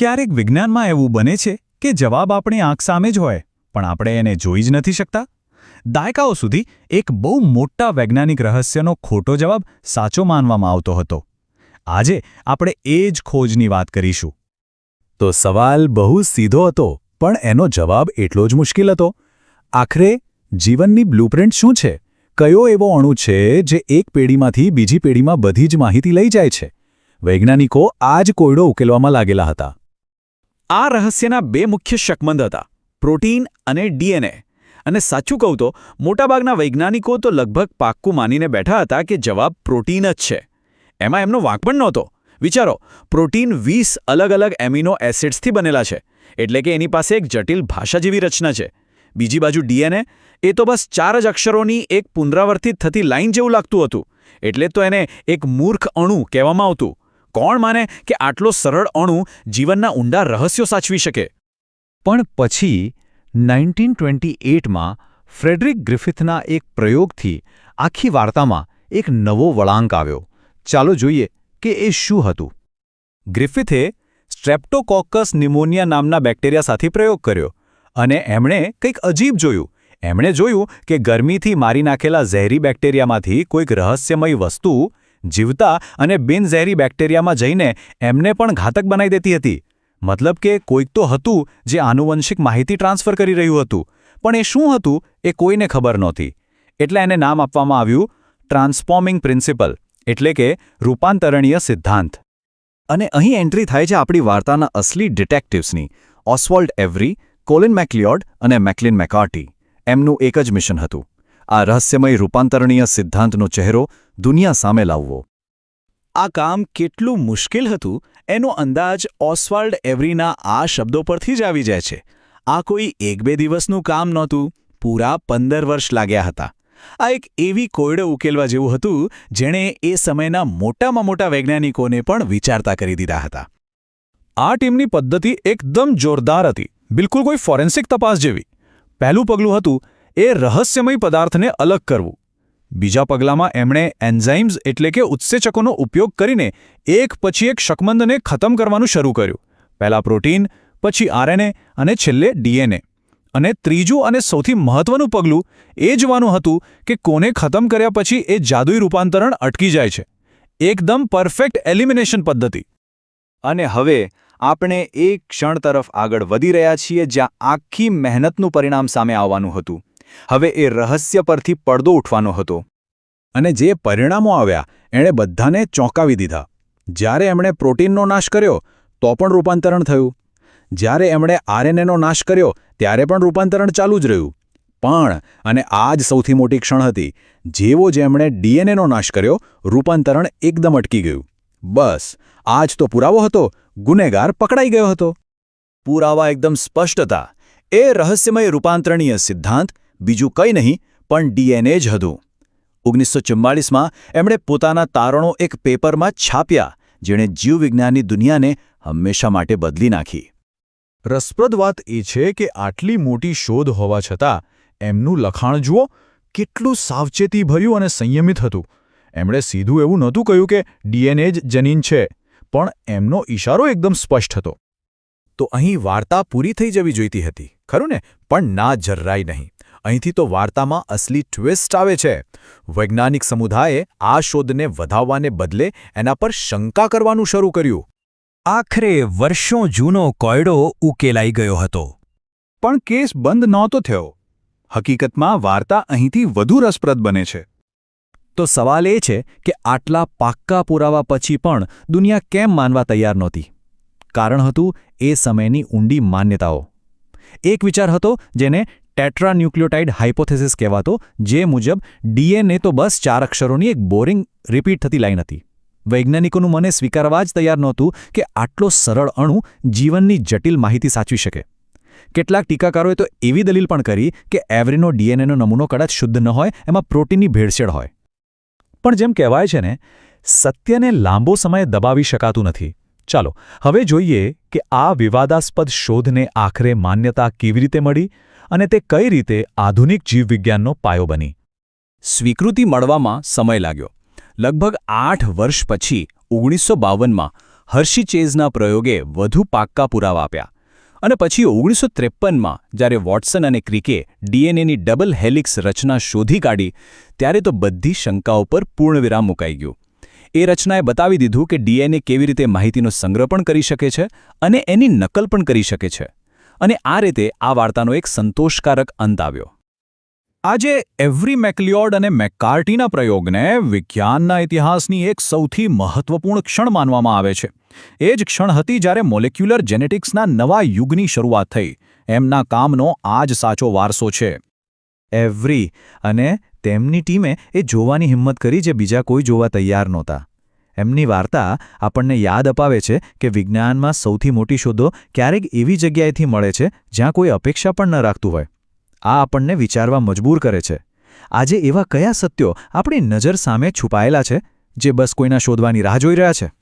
ક્યારેક વિજ્ઞાનમાં એવું બને છે કે જવાબ આપણી આંખ સામે જ હોય, પણ આપણે એને જોઈ જ નથી શકતા. દાયકાઓ સુધી એક બહુ મોટા વૈજ્ઞાનિક રહસ્યનો ખોટો જવાબ સાચો માનવામાં આવતો હતો. આજે આપણે એ જ ખોજની વાત કરીશું. તો સવાલ બહુ સીધો હતો, પણ એનો જવાબ એટલો જ મુશ્કેલ હતો. આખરે, જીવનની બ્લુપ્રિન્ટ શું છે? કયો એવો અણુ છે જે એક પેઢીમાંથી બીજી પેઢીમાં બધી જ માહિતી લઈ જાય છે? વૈજ્ઞાનિકો આ જ કોયડો ઉકેલવામાં લાગેલા હતા. આ રહસ્યના બે મુખ્ય શકમંદ હતા. પ્રોટીન અને ડીએનએ. અને સાચું કહું તો, મોટાભાગના વૈજ્ઞાનિકો તો લગભગ પાક્કું માનીને બેઠા હતા કે જવાબ પ્રોટીન જ છે. એમાં એમનો વાંક પણ નહોતો. વિચારો, પ્રોટીન વીસ અલગ અલગ એમિનો એસિડ્સથી બનેલા છે, એટલે કે એની પાસે એક જટિલ ભાષા જેવી રચના છે. બીજી બાજુ ડીએનએ, એ તો બસ ચાર જ અક્ષરોની એક પુનરાવર્તિત થતી લાઇન જેવું લાગતું હતું, એટલે તો એને એક મૂર્ખ અણુ કહેવામાં આવતું. કોણ માને કે આટલો સરળ અણુ જીવનના ઊંડા રહસ્યો સાચવી શકે? પણ પછી નાઇન્ટીન ટ્વેન્ટી એટમાં ફ્રેડરિક ગ્રિફિથના એક પ્રયોગથી આખી વાર્તામાં એક નવો વળાંક આવ્યો. ચાલો જોઈએ કે એ શું હતું. ગ્રિફિથે સ્ટ્રેપ્ટોકોકસ નિમોનિયા નામના બેક્ટેરિયા સાથે પ્રયોગ કર્યો અને એમણે કંઈક અજીબ જોયું. એમણે જોયું કે ગરમીથી મારી નાખેલા ઝેરી બેક્ટેરિયામાંથી કોઈક રહસ્યમય વસ્તુ જીવતા અને બિનઝેરી બેક્ટેરિયામાં જઈને એમને પણ ઘાતક બનાવી દેતી હતી. મતલબ કે કોઈક તો હતું જે આનુવંશિક માહિતી ટ્રાન્સફર કરી રહ્યું હતું, પણ એ શું હતું એ કોઈને ખબર નહોતી. એટલે એને નામ આપવામાં આવ્યું ટ્રાન્સફોર્મિંગ પ્રિન્સિપલ, એટલે કે રૂપાંતરણીય સિદ્ધાંત. અને અહીં એન્ટ્રી થાય છે આપણી વાર્તાના અસલી ડિટેક્ટિવ્સની, ઓસ્વોલ્ડ એવરી, કોલિન મેકલિયોડ અને મેકલિન મેકાર્ટી. એમનું એક જ મિશન હતું. આ રહસ્યમય રૂપાંતરણીય સિદ્ધાંતનો ચહેરો દુનિયા સામે લાવવો. આ કામ કેટલું મુશ્કેલ હતું, એનો અંદાજ ઓસ્વાલ્ડ એવરીના આ શબ્દો પરથી જ આવી જાય છે. આ કોઈ એક બે દિવસનું કામ નહોતું, પૂરા પંદર વર્ષ લાગ્યા હતા. આ એક એવી કોયડો ઉકેલવા જેવું હતું, જેણે એ સમયના મોટામાં મોટા વૈજ્ઞાનિકોને પણ વિચારતા કરી દીધા હતા. આ ટીમની પદ્ધતિ એકદમ જોરદાર હતી, બિલકુલ કોઈ ફોરેન્સિક તપાસ જેવી. પહેલું પગલું હતું એ રહસ્યમય પદાર્થને અલગ કરવું. બીજા પગલામાં એમણે એન્ઝાઇમ્સ એટલે કે ઉત્સેચકોનો ઉપયોગ કરીને એક પછી એક શકમંદને ખતમ કરવાનું શરૂ કર્યું. પહેલાં પ્રોટીન, પછી આરએનએ અને છેલ્લે ડીએનએ. અને ત્રીજું અને સૌથી મહત્વનું પગલું એ જોવાનું હતું કે કોને ખતમ કર્યા પછી એ જાદુઈ રૂપાંતરણ અટકી જાય છે. એકદમ પરફેક્ટ એલિમિનેશન પદ્ધતિ. અને હવે આપણે એક ક્ષણ તરફ આગળ વધી રહ્યા છીએ જ્યાં આખી મહેનતનું પરિણામ સામે આવવાનું હતું. હવે એ રહસ્ય પરથી પડદો ઉઠવાનો હતો. અને જે પરિણામો આવ્યા, એણે બધાને ચોંકાવી દીધા. જ્યારે એમણે પ્રોટીનનો નાશ કર્યો, તો પણ રૂપાંતરણ થયું. જ્યારે એમણે આરએનએનો નાશ કર્યો, ત્યારે પણ રૂપાંતરણ ચાલુ જ રહ્યું. પણ, અને આ જ સૌથી મોટી ક્ષણ હતી, જેવો જેમણે ડીએનએનો નાશ કર્યો, રૂપાંતરણ એકદમ અટકી ગયું. બસ આ જ તો પુરાવો હતો, ગુનેગાર પકડાઈ ગયો હતો. પુરાવા એકદમ સ્પષ્ટ હતા એ રહસ્યમય રૂપાંતરણીય સિદ્ધાંત બીજું કંઈ નહીં, પણ ડીએનએ જ હતું. ઓગણીસો ચુમ્માળીસમાં એમણે પોતાના તારણો એક પેપરમાં છાપ્યા, જેણે જીવવિજ્ઞાનની દુનિયાને હંમેશા માટે બદલી નાખી. રસપ્રદ વાત એ છે કે આટલી મોટી શોધ હોવા છતાં, એમનું લખાણ જુઓ, કેટલું સાવચેતીભર્યું અને સંયમિત હતું. એમણે સીધું એવું નહોતું કહ્યું કે ડીએનએ જ જનીન છે, પણ એમનો ઈશારો એકદમ સ્પષ્ટ હતો. તો અહીં વાર્તા પૂરી થઈ જવી જોઈતી હતી, ખરું ને? પણ ના જરરાય નહીં. અહીંથી તો વાર્તામાં અસલી ટ્વિસ્ટ આવે છે. વૈજ્ઞાનિક સમુદાયે આ શોધને વધાવવાને બદલે એના પર શંકા કરવાનું શરૂ કર્યું. આખરે વર્ષો જૂનો કોયડો ઉકેલાઈ ગયો હતો. પણ કેસ બંધ નહોતો થયો. હકીકતમાં વાર્તા અહીંથી વધુ રસપ્રદ બને છે. તો સવાલ એ છે કે આટલા પાક્કા પુરાવા પછી પણ દુનિયા કેમ માનવા તૈયાર નહોતી? કારણ હતું એ સમયની ઊંડી માન્યતાઓ. એક વિચાર હતો જેને ટેટ્રાન્યુક્લિયોટાઇડ હાઇપોથેસિસ કહેવાતો, જે મુજબ ડીએનએ તો બસ ચાર અક્ષરોની એક બોરિંગ રિપીટ થતી લાઈન હતી. વૈજ્ઞાનિકોનું મને સ્વીકારવા જ તૈયાર નહોતું કે આટલો સરળ અણુ જીવનની જટિલ માહિતી સાચવી શકે. કેટલાક ટીકાકારોએ તો એવી દલીલ પણ કરી કે એવરીનો ડીએનએનો નમૂનો કદાચ શુદ્ધ ન હોય, એમાં પ્રોટીનની ભેળસેળ હોય. પણ જેમ કહેવાય છે ને, સત્યને લાંબો સમય દબાવી શકાતું નથી. ચાલો, હવે જોઈએ કે આ વિવાદાસ્પદ શોધને આખરે માન્યતા કેવી રીતે મળી? અને તે કઈ રીતે આધુનિક જીવવિજ્ઞાનનો પાયો બની? સ્વીકૃતિ મળવામાં સમય લાગ્યો. લગભગ આઠ વર્ષ પછી ઓગણીસો બાવનમાં હર્ષી ચેઝના પ્રયોગે વધુ પાક્કા પુરાવા આપ્યા. અને પછી ઓગણીસો ત્રેપનમાં જ્યારે વોટસન અને ક્રિકે ડીએનએની ડબલ હેલિક્સ રચના શોધી કાઢી, ત્યારે તો બધી શંકાઓ પર પૂર્ણવિરામ મુકાઈ ગયું. એ રચનાએ બતાવી દીધું કે ડીએનએ કેવી રીતે માહિતીનો સંગ્રહ પણ કરી શકે છે અને એની નકલ પણ કરી શકે છે. અને આ રીતે આ વાર્તાનો એક સંતોષકારક અંત આવ્યો. આજે એવરી મેકલિયોડ અને મેકકાર્ટીના પ્રયોગને વિજ્ઞાનના ઇતિહાસની એક સૌથી મહત્વપૂર્ણ ક્ષણ માનવામાં આવે છે. એ જ ક્ષણ હતી જ્યારે મોલેક્યુલર જેનેટિક્સના નવા યુગની શરૂઆત થઈ. એમના કામનો આ જ સાચો વારસો છે. એવરી અને તેમની ટીમે એ જોવાની હિંમત કરી જે બીજા કોઈ જોવા તૈયાર નહોતા. એમની વાર્તા આપણને યાદ અપાવે છે કે વિજ્ઞાનમાં સૌથી મોટી શોધો ક્યારેક એવી જગ્યાએથી મળે છે જ્યાં કોઈ અપેક્ષા પણ ન રાખતું હોય. આ આપણને વિચારવા મજબૂર કરે છે. આજે એવા કયા સત્યો આપણી નજર સામે છુપાયેલા છે, જે બસ કોઈના શોધવાની રાહ જોઈ રહ્યા છે?